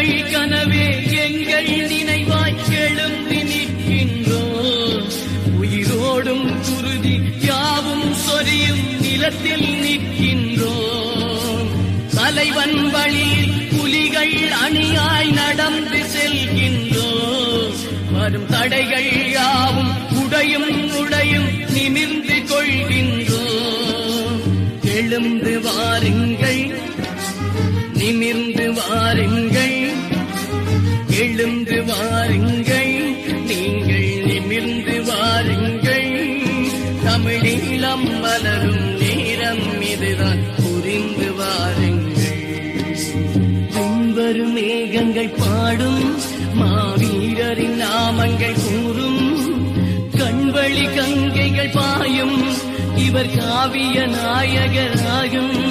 எங்கள் கனவே எங்கள் நினைவாய் எழும்பி நிற்கின்றோம். உயிரோடும் குருதி யாவும் சொரியும் நிலத்தில் நிற்கின்றோம். தலைவன் வழியில் புலிகள் அணியாய் நடந்து செல்கின்றோம். வரும் தடைகள் யாவும் உடையும் உடையும் நிமிர்ந்து கொள்கின்றோம். எழுந்து வாருங்கள் நிமிர்ந்து வாருங்கள். தமிழீழம் வளரும் நேரம் இதுதான். புரிந்து வாருங்கள். பின்வரும் மேகங்கள் பாடும் மாவீரரின் நாமங்கள் கூறும். கண்வழி கங்கைகள் பாயும். இவர் காவிய நாயகராகும். உதைந்த